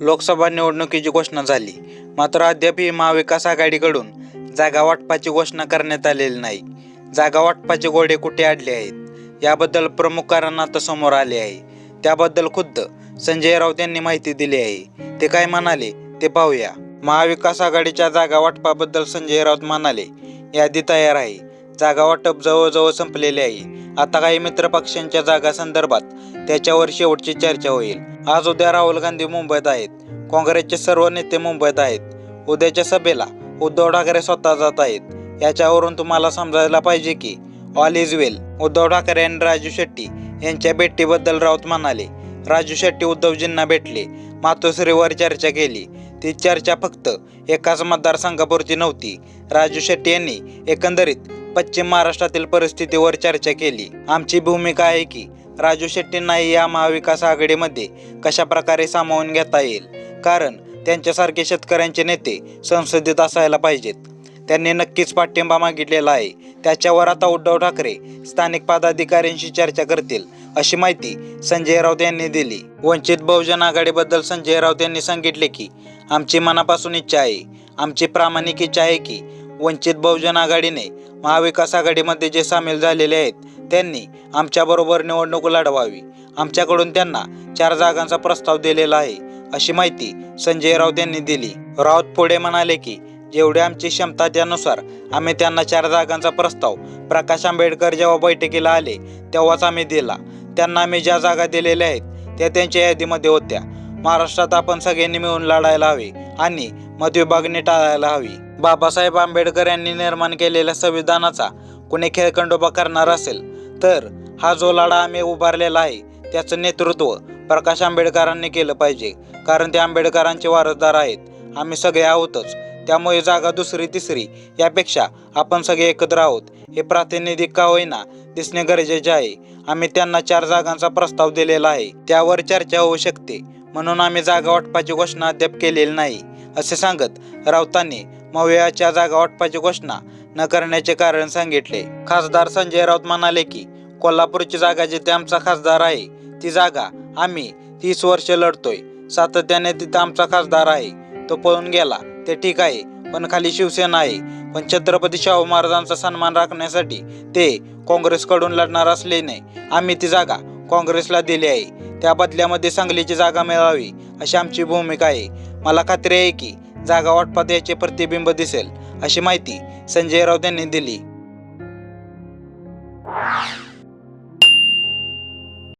लोकसभा निवडणुकीची घोषणा झाली. मात्र अद्यापही महाविकास आघाडीकडून जागा वाटपाची घोषणा करण्यात आलेली नाही. जागा वाटपाचे घोडे कुठे अडले आहेत? याबद्दल प्रमुख कारण आता समोर आले आहे. त्याबद्दल खुद्द संजय राऊत यांनी माहिती दिली आहे. ते काय म्हणाले ते पाहूया. महाविकास आघाडीच्या जागा वाटपाबद्दल संजय राऊत म्हणाले यादी तयार आहे. जागा वाटप जवळजवळ संपलेले आहे. आता काही मित्रपक्षांच्या जागा संदर्भात त्याच्यावर शेवटची चर्चा होईल. आज उद्या राहुल गांधी मुंबईत आहेत. काँग्रेसचे सर्व नेते मुंबईत आहेत. उद्याच्या सभेला उद्धव ठाकरे स्वतः जात आहेत. याच्यावरून तुम्हाला समजायला पाहिजे की all is well Uddhav Thackeray आणि राजू शेट्टी यांच्या भेटीबद्दल राऊत म्हणाले राजू शेट्टी उद्धवजींना भेटले. मातोश्रीवर चर्चा केली. ती चर्चा फक्त एकाच मतदारसंघापुरती नव्हती. राजू शेट्टी यांनी एकंदरीत पश्चिम महाराष्ट्रातील परिस्थितीवर चर्चा केली. आमची भूमिका आहे की राजू शेट्टींनाही या महाविकास आघाडीमध्ये कशा प्रकारे सामावून घेता येईल? कारण त्यांच्यासारखे शेतकऱ्यांचे नेते संसदेत असायला पाहिजेत. त्यांनी नक्कीच पाठिंबा मागितलेला आहे. त्याच्यावर आता उद्धव ठाकरे स्थानिक पदाधिकाऱ्यांशी चर्चा करतील अशी माहिती संजय राऊत यांनी दिली. वंचित बहुजन आघाडीबद्दल संजय राऊत यांनी सांगितले की आमची मनापासून इच्छा आहे. आमची प्रामाणिक इच्छा आहे की वंचित बहुजन आघाडीने महाविकास आघाडीमध्ये जे सामील झालेले आहेत त्यांनी आमच्याबरोबर निवडणूक लढवावी. आमच्याकडून त्यांना चार जागांचा प्रस्ताव दिलेला आहे अशी माहिती संजय राऊत यांनी दिली. राऊत पुढे म्हणाले की जेवढी आमची क्षमता त्यानुसार आम्ही त्यांना चार जागांचा प्रस्ताव प्रकाश आंबेडकर जेव्हा बैठकीला आले तेव्हाच आम्ही दिला. त्यांना आम्ही ज्या जागा दिलेल्या आहेत त्या त्यांच्या यादीमध्ये होत्या. महाराष्ट्रात आपण सगळ्यांनी मिळून लढायला हवे आणि मतविभागणी टाळायला हवी. बाबासाहेब आंबेडकर यांनी निर्माण केलेल्या संविधानाचा कुणी खेळखंडोबा करणार असेल तर हा जो लढा आम्ही उभारलेला आहे त्याचं नेतृत्व प्रकाश आंबेडकरांनी केलं पाहिजे. कारण ते आंबेडकरांचे वारसदार आहेत. आम्ही सगळे आहोतच. त्यामुळे जागा दुसरी तिसरी यापेक्षा आपण सगळे एकत्र आहोत. हे प्रातिनिधिक का होईना दिसणे गरजेचे आहे. आम्ही त्यांना चार जागांचा प्रस्ताव दिलेला आहे. त्यावर चर्चा होऊ शकते. म्हणून आम्ही जागा वाटपाची घोषणा अद्याप केलेली नाही असे सांगत राऊतांनी मव्याच्या जागा वाटपाची घोषणा न करण्याचे कारण सांगितले. खासदार संजय राऊत म्हणाले की कोल्हापूरची जागा जिथे आमचा खासदार आहे ती जागा आम्ही तीस वर्ष लढतोय. सातत्याने तिथं आमचा खासदार आहे. तो पळून गेला ते ठीक आहे पण खाली शिवसेना आहे. पण छत्रपती शाहू महाराजांचा सन्मान राखण्यासाठी ते काँग्रेसकडून लढणार असल्याने आम्ही ती जागा काँग्रेसला दिली आहे. त्या बदल्यामध्ये सांगलीची जागा मिळावी अशी आमची भूमिका आहे. मला खात्री आहे की जागा वाटपात याचे प्रतिबिंब दिसेल अशी माहिती संजय राऊत यांनी दिली.